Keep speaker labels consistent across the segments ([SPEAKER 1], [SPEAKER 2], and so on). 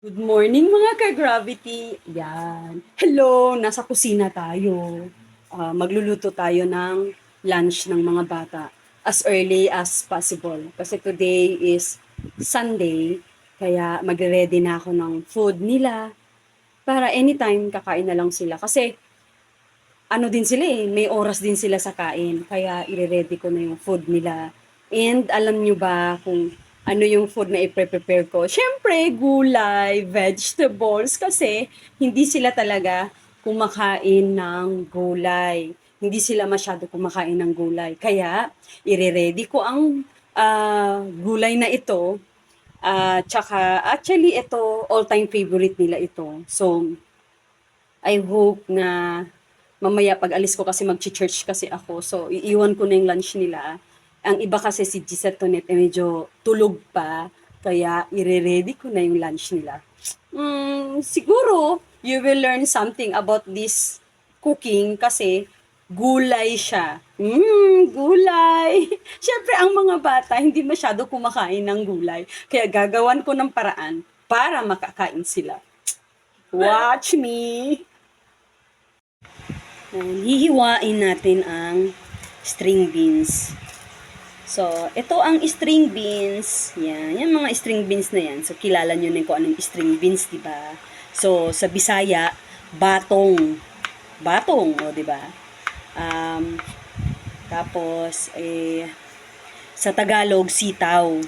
[SPEAKER 1] Good morning mga ka-gravity! Yan. Hello! Nasa kusina tayo. Ah, magluluto tayo ng lunch ng mga bata as early as possible. Kasi today is Sunday, kaya magre-ready na ako ng food nila para anytime kakain na lang sila. Kasi ano din sila eh, may oras din sila sa kain. Kaya ire-ready ko na yung food nila. And alam nyo ba kung ano yung food na i-prepare ko? Siyempre, gulay, vegetables, kasi hindi sila talaga kumakain ng gulay. Hindi sila masyado kumakain ng gulay. Kaya, ire-ready ko ang ah, gulay na ito. Ah, tsaka, actually, ito, all-time favorite nila ito. So, I hope na mamaya pag alis ko kasi mag-church kasi ako. So, iiwan ko na yung lunch nila. Ang iba kasi si Gisette Tonet eh medyo tulog pa. Kaya ire-ready ko na yung lunch nila. Mm, siguro, you will learn something about this cooking kasi gulay siya. Mm, gulay. Siyempre, ang mga bata hindi masyado kumakain ng gulay. Kaya gagawan ko ng paraan para makakain sila. Watch me! Hihiwain natin ang string beans. So, ito ang string beans. Yan, yan mga string beans na yan. So, kilala nyo na kung anong string beans, di ba? So, sa Bisaya, batong. Batong, o, di ba? Um, tapos, eh, sa Tagalog, sitaw.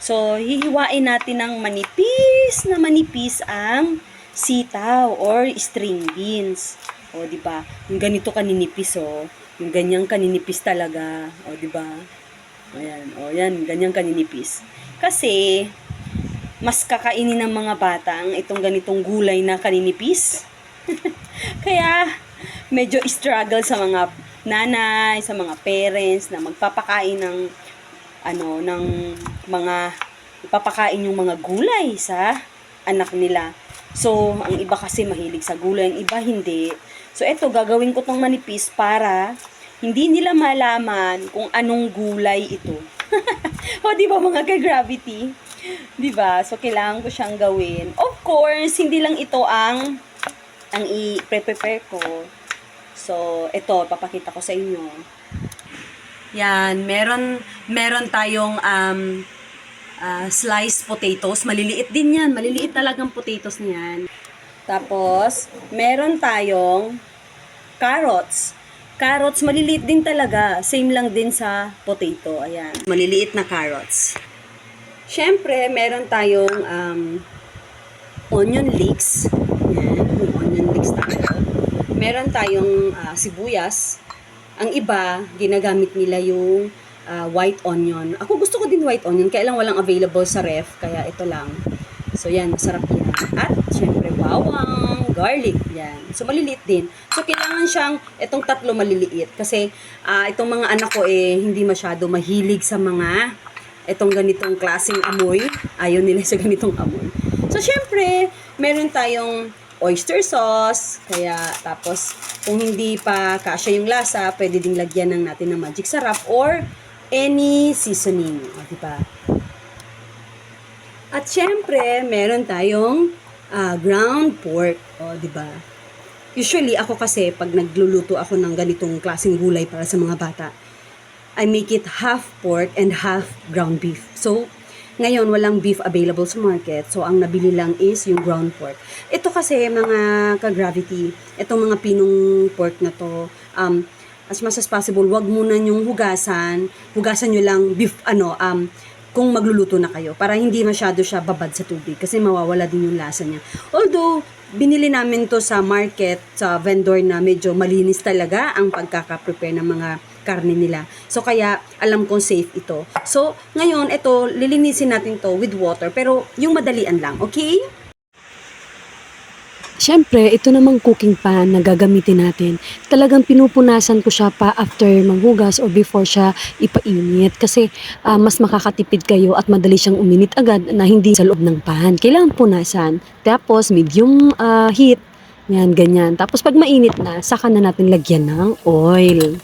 [SPEAKER 1] So, hihiwain natin ng manipis na manipis ang sitaw or string beans. O, di ba? Yung ganito kaninipis, o. Yung ganyang kaninipis talaga. O, di ba? Ayan, o yan, ganyang kaninipis. Kasi, mas kakainin ng mga bata ang itong ganitong gulay na kaninipis. Kaya, medyo struggle sa mga nanay, sa mga parents na magpapakain ng ano, ng mga ipapakain yung mga gulay sa anak nila. So, ang iba kasi mahilig sa gulay, ang iba hindi. So, eto, gagawin ko tong manipis para hindi nila malaman kung anong gulay ito. o, di ba mga ka-gravity? Di ba? So, kailangan ko siyang gawin. Of course, hindi lang ito ang ang i-prepare ko. So, ito, papakita ko sa inyo. Yan, meron meron tayong um, ah, sliced potatoes. Maliliit din yan. Maliliit talagang potatoes niyan. Tapos, meron tayong carrots. Carrots, maliliit din talaga. Same lang din sa potato. Ayan. Maliliit na carrots. Siyempre, meron tayong um, onion leeks. Ayan, onion leeks tayo. Meron tayong ah, sibuyas. Ang iba, ginagamit nila yung ah, white onion. Ako gusto ko din white onion, kaya lang walang available sa ref, kaya ito lang. So yan, masarap yan. At syempre, bawang, garlic, yan. So maliliit din. So kailangan siyang, itong tatlo maliliit. Kasi ah, itong mga anak ko eh, hindi masyado mahilig sa mga itong ganitong klaseng amoy. Ayaw nila sa ganitong amoy. So syempre, meron tayong oyster sauce. Kaya tapos kung hindi pa kasya yung lasa, pwede ding lagyan ng natin ng magic sarap or any seasoning. O, di ba? At syempre, meron tayong ah, ground pork. O, di ba? Usually, ako kasi, pag nagluluto ako ng ganitong klaseng gulay para sa mga bata, I make it half pork and half ground beef. So, ngayon, walang beef available sa market. So, ang nabili lang is yung ground pork. Ito kasi, mga ka-gravity, itong mga pinong pork na to, um, as much as possible, wag muna yung hugasan. Hugasan nyo lang beef, ano, um, kung magluluto na kayo para hindi masyado siya babad sa tubig kasi mawawala din yung lasa niya. Although, binili namin to sa market, sa vendor na medyo malinis talaga ang pagkaka-prepare ng mga karne nila. So, kaya alam kong safe ito. So, ngayon, ito, lilinisin natin to with water pero yung madalian lang, okay?
[SPEAKER 2] Siyempre, ito namang cooking pan na gagamitin natin. Talagang pinupunasan ko siya pa after manghugas or before siya ipainit. Kasi ah, mas makakatipid kayo at madali siyang uminit agad na hindi sa loob ng pan. Kailangan punasan. Tapos medium ah, heat. Yan, ganyan. Tapos pag mainit na, saka na natin lagyan ng oil.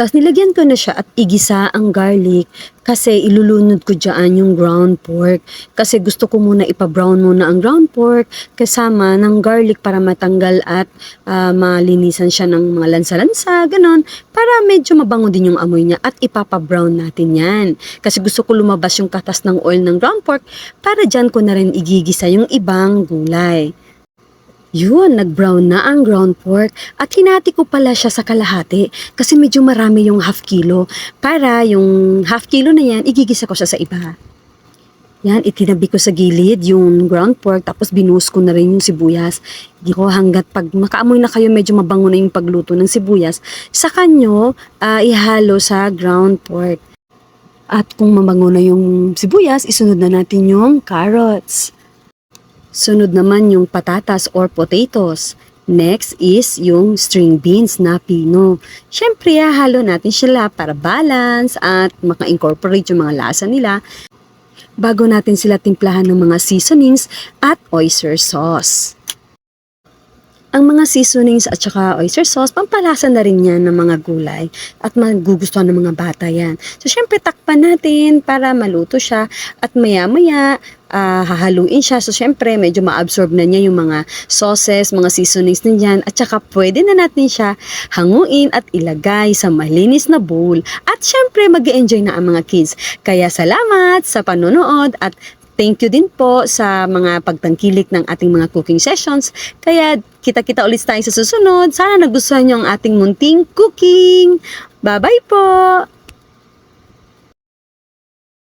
[SPEAKER 2] Tapos nilagyan ko na siya at igisa ang garlic kasi ilulunod ko dyan yung ground pork. Kasi gusto ko muna ipa-brown muna ang ground pork kasama ng garlic para matanggal at ah, malinisan siya ng mga lansa-lansa, ganon. Para medyo mabango din yung amoy niya at ipapa-brown natin yan. Kasi gusto ko lumabas yung katas ng oil ng ground pork para dyan ko na rin igigisa yung ibang gulay. Yun, nag-brown na ang ground pork at hinati ko pala siya sa kalahati kasi medyo marami yung half kilo para yung half kilo na yan, igigisa ko siya sa iba. Yan, itinabi ko sa gilid yung ground pork tapos binuhos ko na rin yung sibuyas. Hindi ko hanggat pag makaamoy na kayo medyo mabango na yung pagluto ng sibuyas, sa kanyo ah, ihalo sa ground pork. At kung mabango na yung sibuyas, isunod na natin yung carrots. Sunod naman yung patatas or potatoes. Next is yung string beans na pino. Siyempre, halo natin sila para balance at maka-incorporate yung mga lasa nila bago natin sila timplahan ng mga seasonings at oyster sauce. Ang mga seasonings at saka oyster sauce, pampalasa na rin yan ng mga gulay at magugustuhan ng mga bata yan. So, syempre, takpan natin para maluto siya at maya-maya, ah, hahaluin siya. So, syempre, medyo ma-absorb na niya yung mga sauces, mga seasonings na yan. At saka, pwede na natin siya hanguin at ilagay sa malinis na bowl. At syempre, mag enjoy na ang mga kids. Kaya, salamat sa panonood at Thank you din po sa mga pagtangkilik ng ating mga cooking sessions. Kaya kita-kita ulit tayo sa susunod. Sana nagustuhan niyo ang ating munting cooking. Bye-bye po!